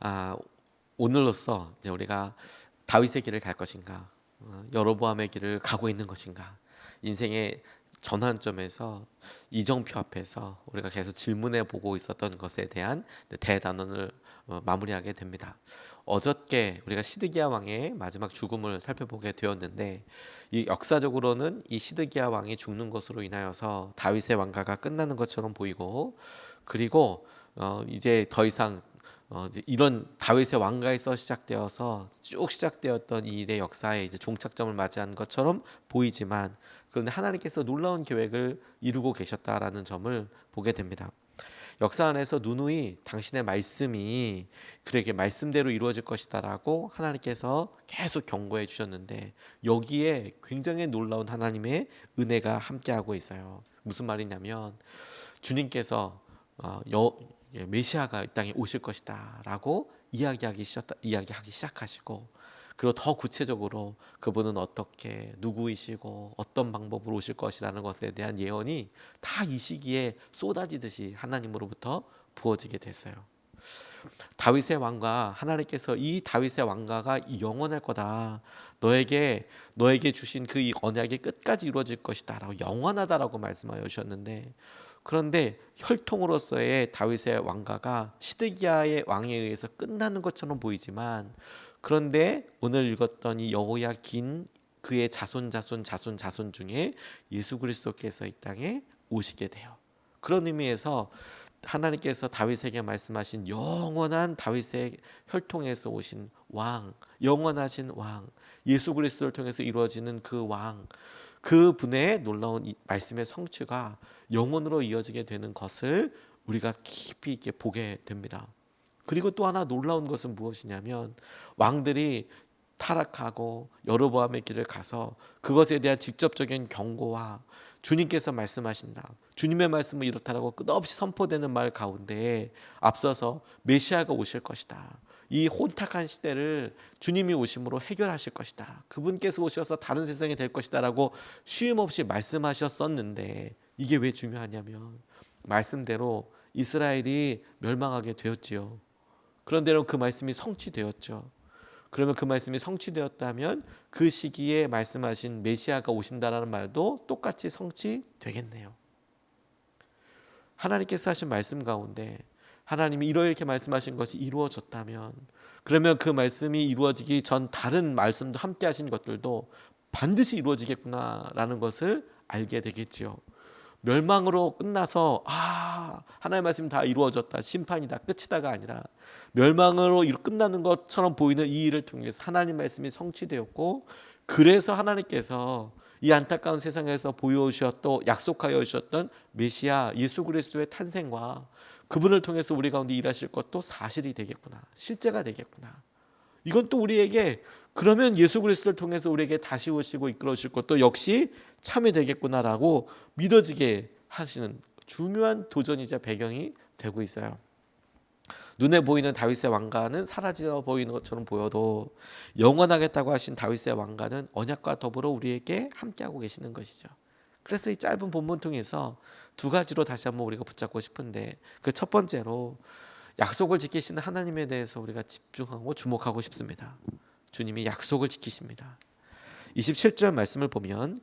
아, 오늘로써 이제 우리가 다윗의 길을 갈 것인가, 어, 여로보암의 길을 가고 있는 것인가, 인생의 전환점에서 이정표 앞에서 우리가 계속 질문해 보고 있었던 것에 대한 대단원을 어, 마무리하게 됩니다. 어저께 우리가 시드기야 왕의 마지막 죽음을 살펴보게 되었는데 이 역사적으로는 이 시드기야 왕이 죽는 것으로 인하여서 다윗의 왕가가 끝나는 것처럼 보이고 그리고 어 이제 더 이상 어 이런 다윗의 왕가에서 시작되어서 쭉 시작되었던 이 일의 역사에 이제 종착점을 맞이한 것처럼 보이지만 그런데 하나님께서 놀라운 계획을 이루고 계셨다라는 점을 보게 됩니다. 역사 안에서 누누이 당신의 말씀이 그에게 말씀대로 이루어질 것이다라고 하나님께서 계속 경고해 주셨는데 여기에 굉장히 놀라운 하나님의 은혜가 함께하고 있어요. 무슨 말이냐면 주님께서 어, 여, 예, 메시아가 이 땅에 오실 것이다라고 이야기하기 시작 이야기하기 시작하시고 그리고 더 구체적으로 그분은 어떻게 누구이시고 어떤 방법으로 오실 것이라는 것에 대한 예언이 다 이 시기에 쏟아지듯이 하나님으로부터 부어지게 됐어요. 다윗의 왕과 하나님께서 이 다윗의 왕가가 영원할 거다. 너에게 너에게 주신 그이 언약이 끝까지 이루어질 것이다라고 영원하다라고 말씀하여 주셨는데 그런데 혈통으로서의 다윗의 왕가가 시드기야의 왕에 의해서 끝나는 것처럼 보이지만 그런데 오늘 읽었던 이 여호야 긴 그의 자손 자손 자손 자손 중에 예수 그리스도께서 이 땅에 오시게 돼요. 그런 의미에서 하나님께서 다윗에게 말씀하신 영원한 다윗의 혈통에서 오신 왕, 영원하신 왕, 예수 그리스도를 통해서 이루어지는 그 왕, 그 분의 놀라운 이 말씀의 성취가 영원으로 이어지게 되는 것을 우리가 깊이 있게 보게 됩니다. 그리고 또 하나 놀라운 것은 무엇이냐면 왕들이 타락하고 여로보암의 길을 가서 그것에 대한 직접적인 경고와 주님께서 말씀하신다. 주님의 말씀은 이렇다라고 끝없이 선포되는 말 가운데 앞서서 메시아가 오실 것이다. 이 혼탁한 시대를 주님이 오심으로 해결하실 것이다. 그분께서 오셔서 다른 세상이 될 것이다라고 쉼 없이 말씀하셨었는데 이게 왜 중요하냐면 말씀대로 이스라엘이 멸망하게 되었지요. 그런데로 그 말씀이 성취되었죠. 그러면 그 말씀이 성취되었다면 그 시기에 말씀하신 메시아가 오신다라는 말도 똑같이 성취되겠네요. 하나님께서 하신 말씀 가운데 하나님이 이렇게 말씀하신 것이 이루어졌다면 그러면 그 말씀이 이루어지기 전 다른 말씀도 함께 하신 것들도 반드시 이루어지겠구나라는 것을 알게 되겠지요. 멸망으로 끝나서 아 하나님의 말씀 다 이루어졌다 심판이다 끝이다가 아니라 멸망으로 끝나는 것처럼 보이는 이 일을 통해서 하나님 말씀이 성취되었고 그래서 하나님께서 이 안타까운 세상에서 보여주셨던 약속하여 주셨던 메시아 예수 그리스도의 탄생과 그분을 통해서 우리 가운데 일하실 것도 사실이 되겠구나 실제가 되겠구나 이건 또 우리에게 그러면 예수 그리스도를 통해서 우리에게 다시 오시고 이끌어 주실 것도 역시 참이 되겠구나라고 믿어지게 하시는 중요한 도전이자 배경이 되고 있어요. 눈에 보이는 다윗의 왕가는 사라져 보이는 것처럼 보여도 영원하겠다고 하신 다윗의 왕가는 언약과 더불어 우리에게 함께하고 계시는 것이죠. 그래서 이 짧은 본문 통해서 두 가지로 다시 한번 우리가 붙잡고 싶은데 그 첫 번째로 약속을 지키시는 하나님에 대해서 우리가 집중하고 주목하고 싶습니다. 주님이 약속을 지키십니다. 27절 말씀을 보면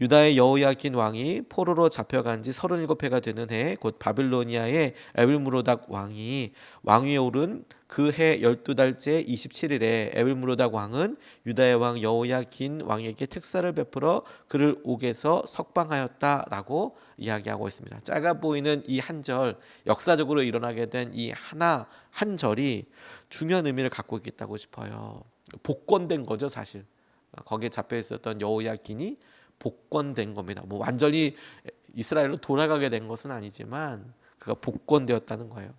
유다의 여호야긴 왕이 포로로 잡혀간 지 37해가 되는 해 곧 바빌로니아의 에빌무로닥 왕이 왕위에 오른 그 해 12달째 27일에 에빌무로닥 왕은 유다의 왕 여호야긴 왕에게 특사를 베풀어 그를 옥에서 석방하였다라고 이야기하고 있습니다. 작아 보이는 이 한 절 역사적으로 일어나게 된 이 하나 한 절이 중요한 의미를 갖고 있다고 싶어요. 복권된 거죠, 사실. 거기에 잡혀 있었던 여호야긴이 복권된 겁니다. 뭐 완전히 이스라엘로 돌아가게 된 것은 아니지만 그가 복권되었다는 거예요.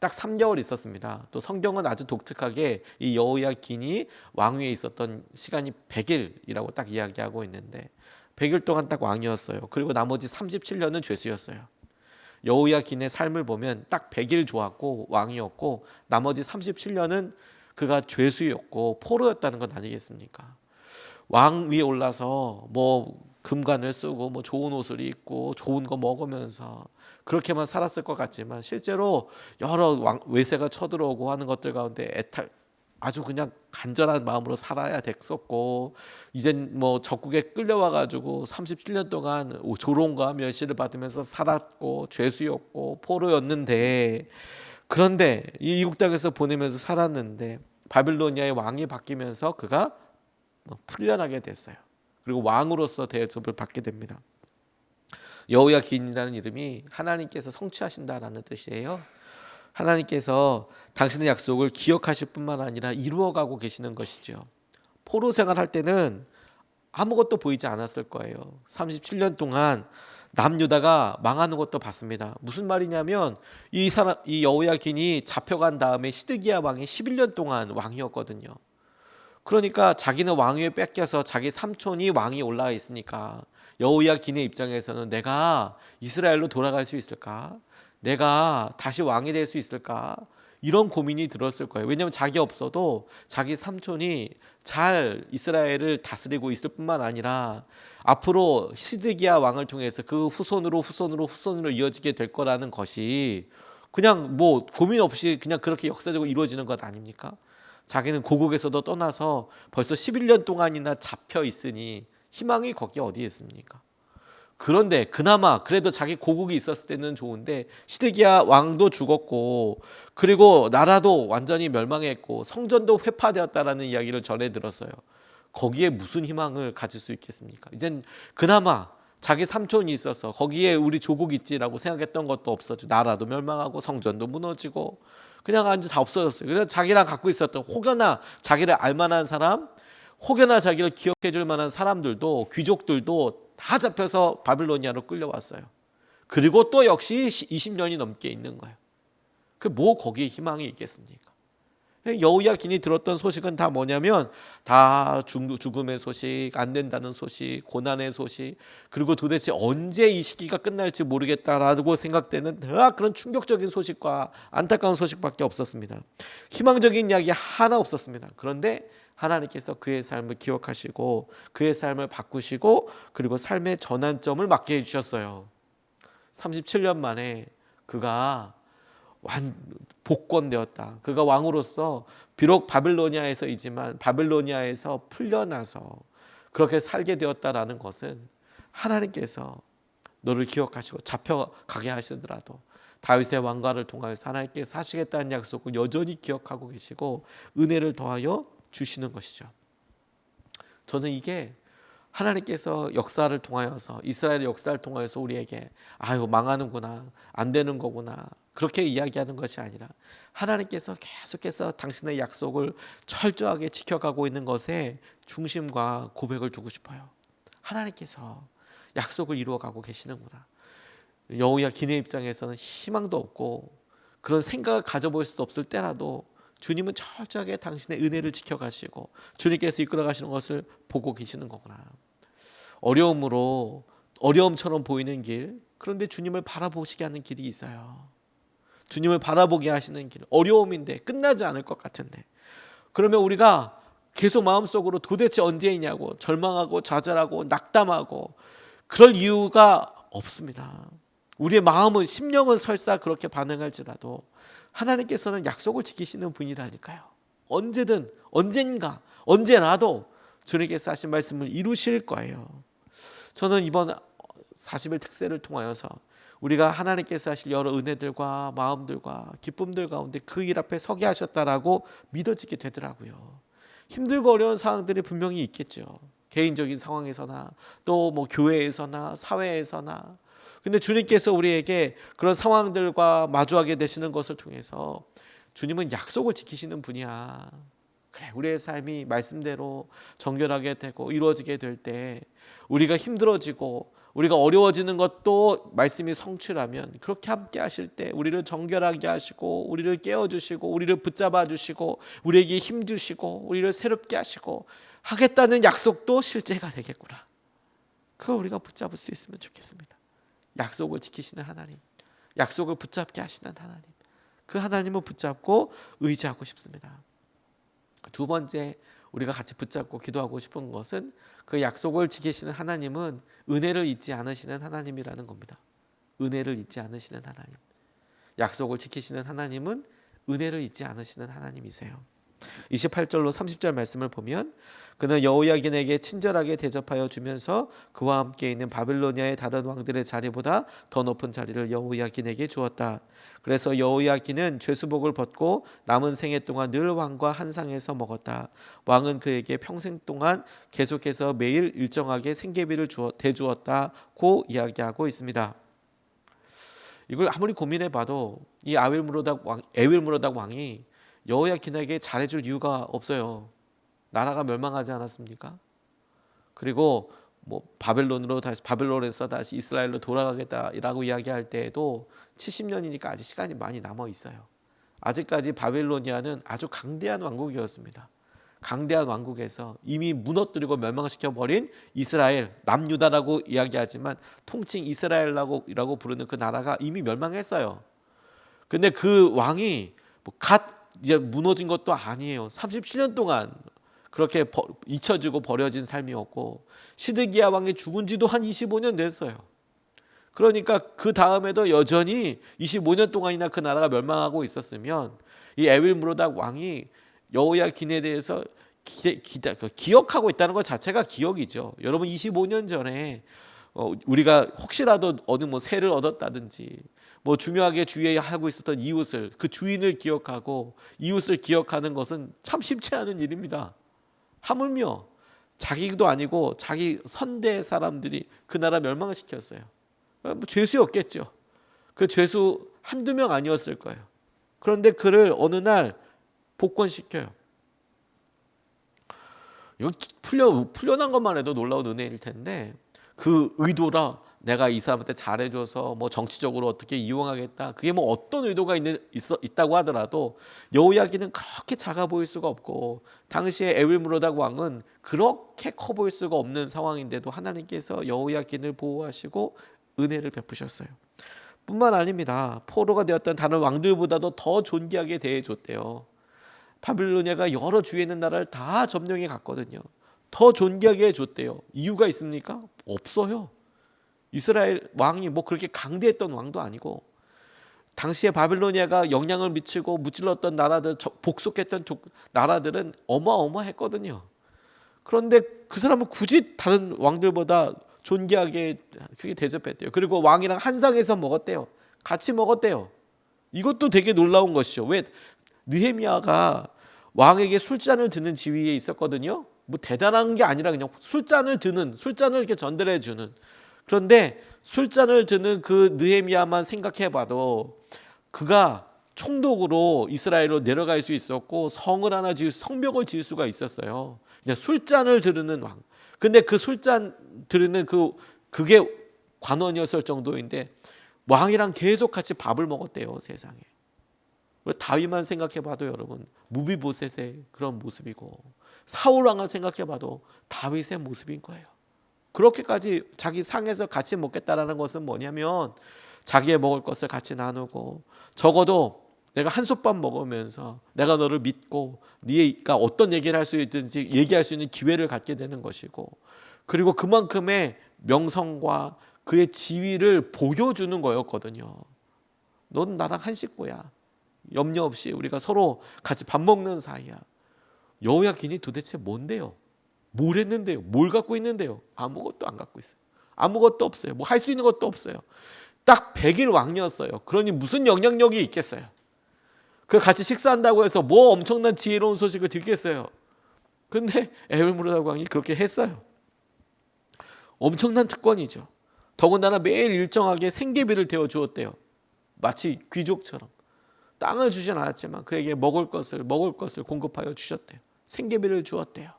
딱 3개월 있었습니다. 또 성경은 아주 독특하게 이 여호야 긴이 왕위에 있었던 시간이 100일이라고 딱 이야기하고 있는데 100일 동안 딱 왕이었어요. 그리고 나머지 37년은 죄수였어요. 여호야 긴의 삶을 보면 딱 100일 좋았고 왕이었고 나머지 37년은 그가 죄수였고 포로였다는 건 아니겠습니까? 왕 위에 올라서 뭐 금관을 쓰고 뭐 좋은 옷을 입고 좋은 거 먹으면서 그렇게만 살았을 것 같지만 실제로 여러 왕, 외세가 쳐들어오고 하는 것들 가운데 애탈 아주 그냥 간절한 마음으로 살아야 됐었고 이젠 뭐 적국에 끌려와 가지고 37년 동안 조롱과 멸시를 받으면서 살았고 죄수였고 포로였는데 그런데 이 이국 땅에서 보내면서 살았는데 바빌로니아의 왕이 바뀌면서 그가 뭐 풀려나게 됐어요. 그리고 왕으로서 대접을 받게 됩니다. 여호야 긴이라는 이름이 하나님께서 성취하신다라는 뜻이에요. 하나님께서 당신의 약속을 기억하실 뿐만 아니라 이루어가고 계시는 것이죠. 포로 생활할 때는 아무것도 보이지 않았을 거예요. 37년 동안 남유다가 망하는 것도 봤습니다. 무슨 말이냐면 이 사람 이 여호야긴이 잡혀간 다음에 시드기야 왕이 11년 동안 왕이었거든요. 그러니까 자기는 왕위에 뺏겨서 자기 삼촌이 왕이 올라가 있으니까 여호야긴의 입장에서는 내가 이스라엘로 돌아갈 수 있을까? 내가 다시 왕이 될 수 있을까? 이런 고민이 들었을 거예요. 왜냐하면 자기 없어도 자기 삼촌이 잘 이스라엘을 다스리고 있을 뿐만 아니라 앞으로 시드기야 왕을 통해서 그 후손으로 후손으로 후손으로 이어지게 될 거라는 것이 그냥 뭐 고민 없이 그냥 그렇게 역사적으로 이루어지는 것 아닙니까? 자기는 고국에서도 떠나서 벌써 11년 동안이나 잡혀 있으니 희망이 거기 어디에 있습니까? 그런데 그나마 그래도 자기 고국이 있었을 때는 좋은데 시드기야 왕도 죽었고 그리고 나라도 완전히 멸망했고 성전도 회파되었다라는 이야기를 전해 들었어요. 거기에 무슨 희망을 가질 수 있겠습니까? 이젠 그나마 자기 삼촌이 있어서 거기에 우리 조국 있지라고 생각했던 것도 없어져. 나라도 멸망하고 성전도 무너지고 그냥 완전 다 없어졌어요. 그래서 자기랑 갖고 있었던 혹여나 자기를 알만한 사람, 혹여나 자기를 기억해 줄 만한 사람들도 귀족들도 다 잡혀서 바빌로니아로 끌려왔어요. 그리고 또 역시 20년이 넘게 있는 거예요. 그 뭐 거기에 희망이 있겠습니까? 여우야 긴이 들었던 소식은 다 뭐냐면 다 죽음의 소식, 안 된다는 소식, 고난의 소식, 그리고 도대체 언제 이 시기가 끝날지 모르겠다라고 생각되는 다 그런 충격적인 소식과 안타까운 소식밖에 없었습니다. 희망적인 이야기 하나 없었습니다. 그런데 하나님께서 그의 삶을 기억하시고 그의 삶을 바꾸시고 그리고 삶의 전환점을 맞게 해주셨어요. 37년 만에 그가 완 복권되었다. 그가 왕으로서 비록 바빌로니아에서이지만 바빌로니아에서 풀려나서 그렇게 살게 되었다라는 것은 하나님께서 너를 기억하시고 잡혀가게 하시더라도 다윗의 왕가를 통하여서 하나님께서 하시겠다는 약속을 여전히 기억하고 계시고 은혜를 더하여 주시는 것이죠. 저는 이게 하나님께서 역사를 통하여서 이스라엘의 역사를 통하여서 우리에게 아유 망하는구나 안 되는 거구나 그렇게 이야기하는 것이 아니라 하나님께서 계속해서 당신의 약속을 철저하게 지켜가고 있는 것에 중심과 고백을 두고 싶어요. 하나님께서 약속을 이루어가고 계시는구나. 여우야 기내 입장에서는 희망도 없고 그런 생각을 가져볼 수도 없을 때라도 주님은 철저하게 당신의 은혜를 지켜가시고 주님께서 이끌어 가시는 것을 보고 계시는 거구나. 어려움으로 어려움처럼 보이는 길, 그런데 주님을 바라보시게 하는 길이 있어요. 주님을 바라보게 하시는 길, 어려움인데 끝나지 않을 것 같은데. 그러면 우리가 계속 마음속으로 도대체 언제이냐고 절망하고 좌절하고 낙담하고 그럴 이유가 없습니다. 우리의 마음은 심령은 설사 그렇게 반응할지라도 하나님께서는 약속을 지키시는 분이라니까요. 언제든 언젠가 언제라도 주님께서 하신 말씀을 이루실 거예요. 저는 이번 40일 특세를 통하여서 우리가 하나님께서 하실 여러 은혜들과 마음들과 기쁨들 가운데 그 일 앞에 서게 하셨다라고 믿어지게 되더라고요. 힘들고 어려운 상황들이 분명히 있겠죠. 개인적인 상황에서나 또 뭐 교회에서나 사회에서나 근데 주님께서 우리에게 그런 상황들과 마주하게 되시는 것을 통해서 주님은 약속을 지키시는 분이야. 그래, 우리의 삶이 말씀대로 정결하게 되고 이루어지게 될 때 우리가 힘들어지고 우리가 어려워지는 것도 말씀이 성취라면 그렇게 함께 하실 때 우리를 정결하게 하시고 우리를 깨워 주시고 우리를 붙잡아 주시고 우리에게 힘 주시고 우리를 새롭게 하시고 하겠다는 약속도 실제가 되겠구나. 그걸 우리가 붙잡을 수 있으면 좋겠습니다. 약속을 지키시는 하나님, 약속을 붙잡게 하시는 하나님, 그 하나님을 붙잡고 의지하고 싶습니다. 두 번째 우리가 같이 붙잡고 기도하고 싶은 것은 그 약속을 지키시는 하나님은 은혜를 잊지 않으시는 하나님이라는 겁니다. 은혜를 잊지 않으시는 하나님. 약속을 지키시는 하나님은 은혜를 잊지 않으시는 하나님이세요. 28절로 30절 말씀을 보면 그는 여호야긴에게 친절하게 대접하여 주면서 그와 함께 있는 바빌로니아의 다른 왕들의 자리보다 더 높은 자리를 여호야긴에게 주었다. 그래서 여호야긴은 죄수복을 벗고 남은 생애 동안 늘 왕과 한 상에서 먹었다. 왕은 그에게 평생 동안 계속해서 매일 일정하게 생계비를 주어, 대주었다고 이야기하고 있습니다. 이걸 아무리 고민해 봐도 이 아윌무로닥 왕, 에윌무로닥 왕이 여호야킨에게 잘해줄 이유가 없어요. 나라가 멸망하지 않았습니까? 그리고 뭐 바벨론으로 다시 바벨론에서 다시 이스라엘로 돌아가겠다라고 이야기할 때에도 70년이니까 아직 시간이 많이 남아 있어요. 아직까지 바벨로니아는 아주 강대한 왕국이었습니다. 강대한 왕국에서 이미 무너뜨리고 멸망시켜 버린 이스라엘 남유다라고 이야기하지만 통칭 이스라엘이라고 부르는 그 나라가 이미 멸망했어요. 근데 그 왕이 뭐갓 이제 무너진 것도 아니에요. 37년 동안 그렇게 버, 잊혀지고 버려진 삶이었고 시드기야 왕이 죽은 지도 한 25년 됐어요. 그러니까 그 다음에도 여전히 25년 동안이나 그 나라가 멸망하고 있었으면 이 에윌 무로닥 왕이 여호야 긴에 대해서 기, 기, 기억하고 있다는 것 자체가 기억이죠. 여러분 25년 전에 어, 우리가 혹시라도 어느 뭐 새를 얻었다든지 뭐 중요하게 주의하고 있었던 이웃을 그 주인을 기억하고 이웃을 기억하는 것은 참 쉽지 않은 일입니다. 하물며 자기도 아니고 자기 선대 사람들이 그 나라 멸망을 시켰어요. 뭐 죄수였겠죠. 그 죄수 한두 명 아니었을 거예요. 그런데 그를 어느 날 복권시켜요. 이거 풀려 풀려난 것만 해도 놀라운 은혜일 텐데 그 의도라 내가 이 사람한테 잘해줘서 뭐 정치적으로 어떻게 이용하겠다 그게 뭐 어떤 의도가 있는 있어 있다고 하더라도 여호야기는 그렇게 작아 보일 수가 없고 당시에 에윌무로닥 왕은 그렇게 커 보일 수가 없는 상황인데도 하나님께서 여호야긴을 보호하시고 은혜를 베푸셨어요. 뿐만 아닙니다. 포로가 되었던 다른 왕들보다도 더 존귀하게 대해줬대요. 바빌로니아가 여러 주에 있는 나라를 다 점령해 갔거든요. 더 존귀하게 해줬대요. 이유가 있습니까? 없어요. 이스라엘 왕이 뭐 그렇게 강대했던 왕도 아니고 당시에 바빌로니아가 영향을 미치고 무찔렀던 나라들 복속했던 나라들은 어마어마했거든요. 그런데 그 사람은 굳이 다른 왕들보다 존귀하게 그게 대접했대요. 그리고 왕이랑 한 상에서 먹었대요. 같이 먹었대요. 이것도 되게 놀라운 것이죠. 왜 느헤미야가 왕에게 술잔을 드는 지위에 있었거든요. 뭐 대단한 게 아니라 그냥 술잔을 드는 술잔을 이렇게 전달해 주는 그런데 술잔을 드는 그 느헤미야만 생각해봐도 그가 총독으로 이스라엘로 내려갈 수 있었고 성을 하나 지을 성벽을 지을 수가 있었어요. 그냥 술잔을 들으는 왕. 근데 그 술잔 들으는 그 그게 관원이었을 정도인데 왕이랑 계속 같이 밥을 먹었대요 세상에. 다윗만 생각해봐도 여러분 무비보셋의 그런 모습이고 사울 왕을 생각해봐도 다윗의 모습인 거예요. 그렇게까지 자기 상에서 같이 먹겠다라는 것은 뭐냐면 자기의 먹을 것을 같이 나누고 적어도 내가 한솥밥 먹으면서 내가 너를 믿고 네가 어떤 얘기를 할 수 있든지 얘기할 수 있는 기회를 갖게 되는 것이고 그리고 그만큼의 명성과 그의 지위를 보여주는 거였거든요. 넌 나랑 한 식구야. 염려 없이 우리가 서로 같이 밥 먹는 사이야. 여호야긴이 도대체 뭔데요? 뭘 했는데요? 뭘 갖고 있는데요? 아무것도 안 갖고 있어요. 아무것도 없어요. 뭐 할 수 있는 것도 없어요. 딱 100일 왕이었어요. 그러니 무슨 영향력이 있겠어요? 그 같이 식사한다고 해서 뭐 엄청난 지혜로운 소식을 듣겠어요. 근데 에벨무르다 왕이 그렇게 했어요. 엄청난 특권이죠. 더군다나 매일 일정하게 생계비를 대어 주었대요. 마치 귀족처럼. 땅을 주진 않았지만 그에게 먹을 것을 먹을 것을 공급하여 주셨대요. 생계비를 주었대요.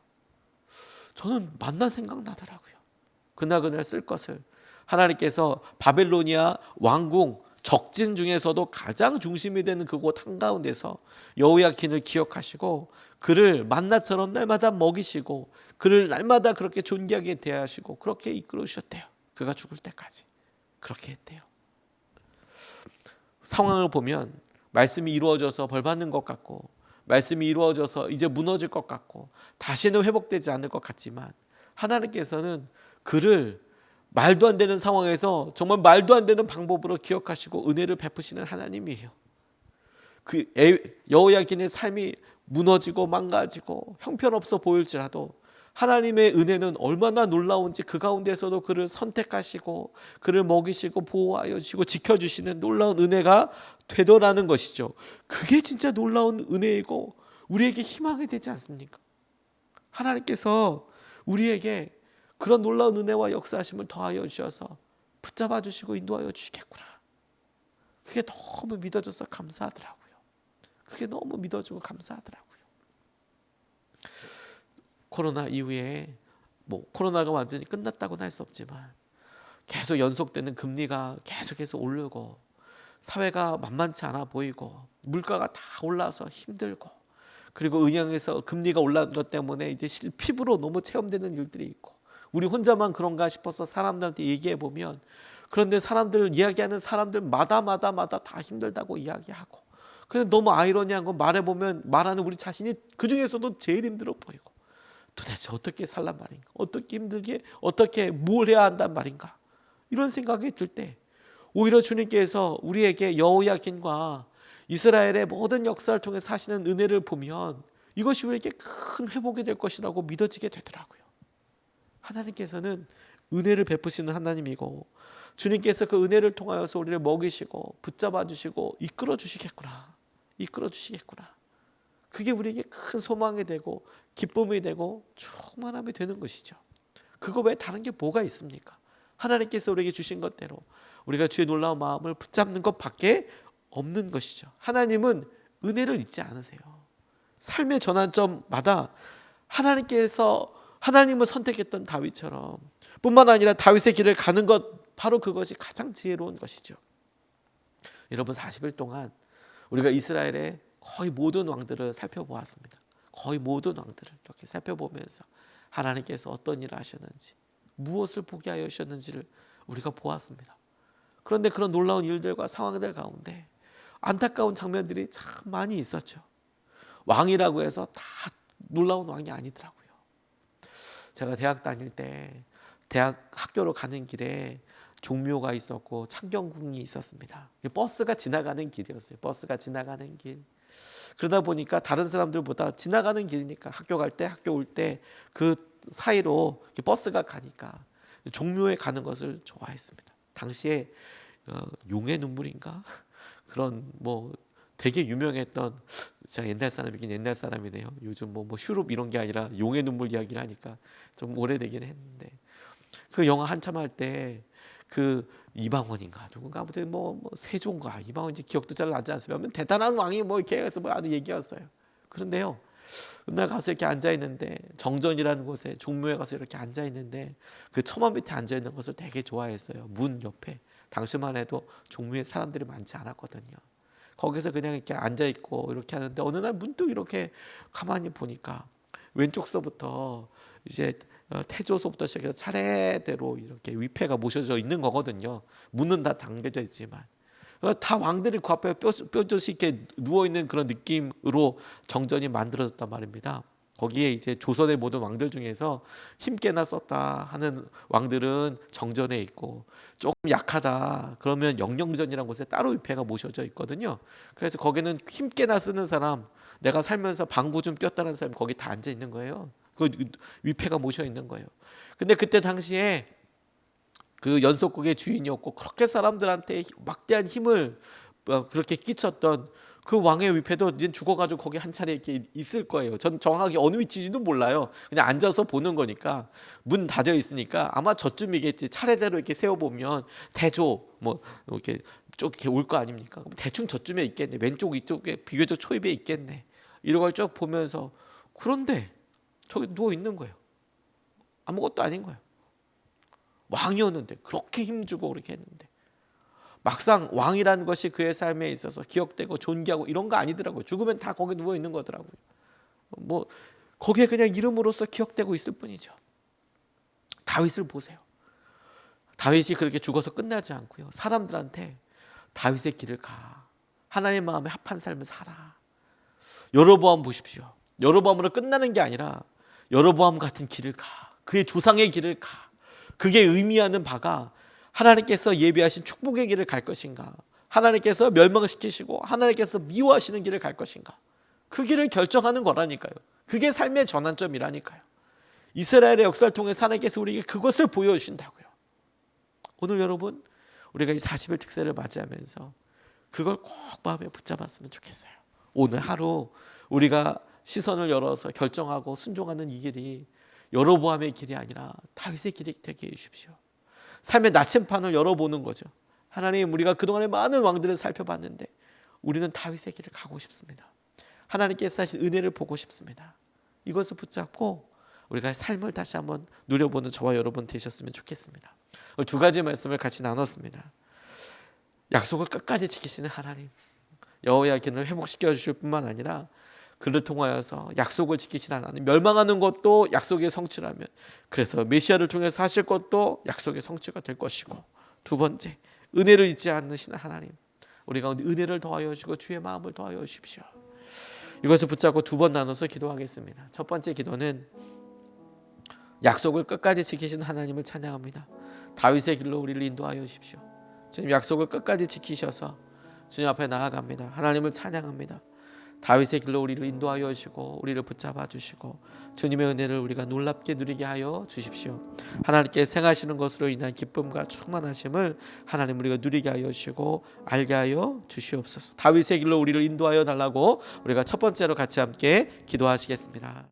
저는 만나 생각 나더라고요. 그날그날 쓸 것을 하나님께서 바벨로니아 왕궁 적진 중에서도 가장 중심이 되는 그곳 한가운데서 여호야킨을 기억하시고 그를 만나처럼 날마다 먹이시고 그를 날마다 그렇게 존귀하게 대하시고 그렇게 이끌으셨대요. 그가 죽을 때까지 그렇게 했대요. 상황을 보면 말씀이 이루어져서 벌 받는 것 같고 말씀이 이루어져서 이제 무너질 것 같고 다시는 회복되지 않을 것 같지만 하나님께서는 그를 말도 안 되는 상황에서 정말 말도 안 되는 방법으로 기억하시고 은혜를 베푸시는 하나님이에요. 그 여호야긴의 삶이 무너지고 망가지고 형편없어 보일지라도 하나님의 은혜는 얼마나 놀라운지 그 가운데서도 그를 선택하시고 그를 먹이시고 보호하여 주시고 지켜주시는 놀라운 은혜가 되더라는 것이죠. 그게 진짜 놀라운 은혜이고 우리에게 희망이 되지 않습니까? 하나님께서 우리에게 그런 놀라운 은혜와 역사하심을 더하여 주셔서 붙잡아 주시고 인도하여 주시겠구나. 그게 너무 믿어져서 감사하더라고요. 그게 너무 믿어지고 감사하더라고요. 코로나 이후에 뭐 코로나가 완전히 끝났다고는 할 수 없지만 계속 연속되는 금리가 계속해서 오르고 사회가 만만치 않아 보이고 물가가 다 올라서 힘들고 그리고 은행에서 금리가 올라는 것 때문에 이제 실 피부로 너무 체험되는 일들이 있고 우리 혼자만 그런가 싶어서 사람들한테 얘기해 보면 그런데 사람들 이야기하는 사람들마다 마다 마다 다 힘들다고 이야기하고 근데 너무 아이러니한 건 말해 보면 말하는 우리 자신이 그 중에서도 제일 힘들어 보이고 도대체 어떻게 살란 말인가? 어떻게 힘들게 어떻게 뭘 해야 한단 말인가? 이런 생각이 들 때 오히려 주님께서 우리에게 여호야긴과 이스라엘의 모든 역사를 통해 사시는 은혜를 보면 이것이 우리에게 큰 회복이 될 것이라고 믿어지게 되더라고요. 하나님께서는 은혜를 베푸시는 하나님이고 주님께서 그 은혜를 통하여서 우리를 먹이시고 붙잡아 주시고 이끌어 주시겠구나. 이끌어 주시겠구나. 그게 우리에게 큰 소망이 되고 기쁨이 되고 충만함이 되는 것이죠. 그거 외에 다른 게 뭐가 있습니까? 하나님께서 우리에게 주신 것대로 우리가 주의 놀라운 마음을 붙잡는 것밖에 없는 것이죠. 하나님은 은혜를 잊지 않으세요. 삶의 전환점마다 하나님께서 하나님을 선택했던 다윗처럼 뿐만 아니라 다윗의 길을 가는 것 바로 그것이 가장 지혜로운 것이죠. 여러분 40일 동안 우리가 이스라엘의 거의 모든 왕들을 살펴보았습니다. 거의 모든 왕들을 이렇게 살펴보면서 하나님께서 어떤 일을 하셨는지 무엇을 보게 하여 주셨는지를 우리가 보았습니다. 그런데 그런 놀라운 일들과 상황들 가운데 안타까운 장면들이 참 많이 있었죠. 왕이라고 해서 다 놀라운 왕이 아니더라고요. 제가 대학 다닐 때 대학 학교로 가는 길에 종묘가 있었고 창경궁이 있었습니다. 버스가 지나가는 길이었어요. 버스가 지나가는 길. 그러다 보니까 다른 사람들보다 지나가는 길이니까 학교 갈 때 학교 올 때 그 사이로 버스가 가니까 종묘에 가는 것을 좋아했습니다. 당시에 어, 용의 눈물인가 그런 뭐 되게 유명했던 제가 옛날 사람이긴 옛날 사람이네요. 요즘 뭐, 뭐 슈룹 이런 게 아니라 용의 눈물 이야기를 하니까 좀 오래되긴 했는데 그 영화 한참 할 때 그 이방원인가 누군가 아무튼 뭐, 뭐 세종가 이방원인지 기억도 잘 나지 않습니다. 대단한 왕이 뭐 이렇게 해서 뭐 아주 얘기였어요. 그런데요. 그날 가서 이렇게 앉아 있는데 정전이라는 곳에 종묘에 가서 이렇게 앉아 있는데 그 처마 밑에 앉아 있는 것을 되게 좋아했어요. 문 옆에 당시만 해도 종묘에 사람들이 많지 않았거든요. 거기서 그냥 이렇게 앉아 있고 이렇게 하는데 어느 날 문득 이렇게 가만히 보니까 왼쪽서부터 이제 어, 태조서부터 시작해서 차례대로 이렇게 위패가 모셔져 있는 거거든요. 문은 다 당겨져 있지만 어, 다 왕들이 그 앞에 뼈저씨 이렇게 누워 있는 그런 느낌으로 정전이 만들어졌단 말입니다. 거기에 이제 조선의 모든 왕들 중에서 힘께나 썼다 하는 왕들은 정전에 있고 조금 약하다 그러면 영영전이라는 곳에 따로 위패가 모셔져 있거든요. 그래서 거기는 힘께나 쓰는 사람, 내가 살면서 방구 좀 꼈다는 사람이 거기 다 앉아 있는 거예요. 그 위패가 모셔 있는 거예요. 근데 그때 당시에 그 연속국의 주인이었고 그렇게 사람들한테 막대한 힘을 어, 그렇게 끼쳤던 그 왕의 위패도 이제 죽어가지고 거기 한 차례 이렇게 있을 거예요. 전 정확하게 어느 위치인지도 몰라요. 그냥 앉아서 보는 거니까 문 닫혀 있으니까 아마 저쯤이겠지. 차례대로 이렇게 세워 보면 대조 뭐 이렇게 쭉 이렇게 올 거 아닙니까? 대충 저쯤에 있겠네. 왼쪽 이쪽에 비교적 초입에 있겠네. 이런 걸 쭉 보면서 그런데 저기 누워 있는 거예요. 아무것도 아닌 거예요. 왕이었는데 그렇게 힘주고 그렇게 했는데 막상 왕이라는 것이 그의 삶에 있어서 기억되고 존귀하고 이런 거 아니더라고요. 죽으면 다 거기 누워 있는 거더라고요. 뭐 거기에 그냥 이름으로서 기억되고 있을 뿐이죠. 다윗을 보세요. 다윗이 그렇게 죽어서 끝나지 않고요. 사람들한테 다윗의 길을 가. 하나님 마음에 합한 삶을 살아. 여로보암 보십시오. 여로보암으로 끝나는 게 아니라 여로보암 같은 길을 가. 그의 조상의 길을 가. 그게 의미하는 바가 하나님께서 예비하신 축복의 길을 갈 것인가? 하나님께서 멸망을 시키시고 하나님께서 미워하시는 길을 갈 것인가? 그 길을 결정하는 거라니까요. 그게 삶의 전환점이라니까요. 이스라엘의 역사를 통해서 하나님께서 우리에게 그것을 보여주신다고요. 오늘 여러분 우리가 이 40일 특세를 맞이하면서 그걸 꼭 마음에 붙잡았으면 좋겠어요. 오늘 하루 우리가 시선을 열어서 결정하고 순종하는 이 길이 여로보암의 길이 아니라 다윗의 길이 되게 해 주십시오. 삶의 나침판을 열어보는 거죠. 하나님 우리가 그동안의 많은 왕들을 살펴봤는데 우리는 다윗의 길을 가고 싶습니다. 하나님께서 하신 은혜를 보고 싶습니다. 이것을 붙잡고 우리가 삶을 다시 한번 누려보는 저와 여러분 되셨으면 좋겠습니다. 두 가지 말씀을 같이 나눴습니다. 약속을 끝까지 지키시는 하나님, 여호와의 기능을 회복시켜 주실 뿐만 아니라 그를 통하여서 약속을 지키시는 하나님, 멸망하는 것도 약속의 성취라면 그래서 메시아를 통해서 하실 것도 약속의 성취가 될 것이고 두 번째 은혜를 잊지 않으시는 하나님, 우리 가운데 은혜를 더하여 주시고 주의 마음을 더하여 주십시오. 이것을 붙잡고 두 번 나눠서 기도하겠습니다. 첫 번째 기도는 약속을 끝까지 지키신 하나님을 찬양합니다. 다윗의 길로 우리를 인도하여 주십시오. 주님 약속을 끝까지 지키셔서 주님 앞에 나아갑니다. 하나님을 찬양합니다. 다윗의 길로 우리를 인도하여 주시고 우리를 붙잡아 주시고 주님의 은혜를 우리가 놀랍게 누리게 하여 주십시오. 하나님께 생하시는 것으로 인한 기쁨과 충만하심을 하나님 우리가 누리게 하여 주시고 알게 하여 주시옵소서. 다윗의 길로 우리를 인도하여 달라고 우리가 첫 번째로 같이 함께 기도하시겠습니다.